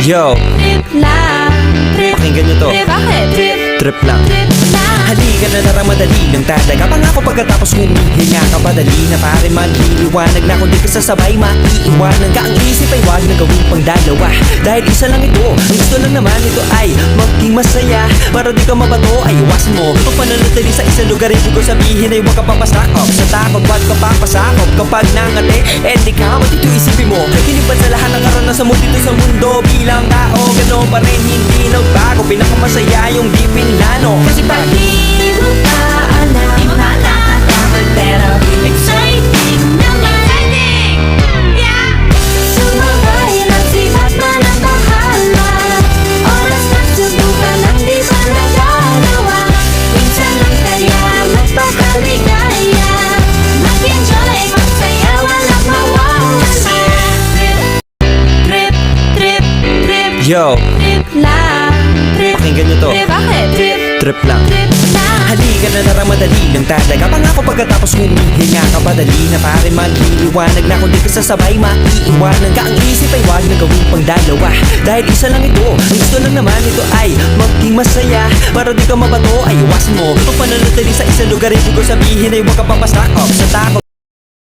Yo, Trip lang, trip, pakinggan nyo to. Trip, bakit? Trip, Trip lang. Trip lang Halika na tara madali lang tataga pa nga ako pagkatapos humihinga ka Padali na pare maliliwanag na kung di ka sasabay maiiwanan ka. Ang isip ay wag na gawin pang dalawa. Dahil isa lang ito, ang gusto lang naman ito ay maging masaya. Para di ka mabato ay iwasan mo. Pag pananatili sa isang lugar ibig ko sabihin ay huwag ka papasakop. Sa takot wag ka papasakop. Kapag nangati, eh di ka matito isipin mo? Hinipan sa lahat ng karanasan mo dito sa mundo Bilang tao, gano'n pa rin hindi nagbago. Pinakamasaya yung di pinlano Kasi pag Yo, trip lang Trip, pakinggan nyo to. Trip, bakit? Trip, Trip lang. Trip lang Halika na tara madali lang tataga pa nga ako pagkatapos humihinga ka Padali na pare. Maliliwanag na kung di ka sasabay maiiwanan ka. Ang isip ay wag na gawin pang dalawa. Dahil isa lang ito, ang gusto lang naman ito ay maging masaya. Para di ka mabato ay iwasan mo. Pag pananatili sa isang lugar ibig ko sabihin ay huwag ka papasakop Sa takot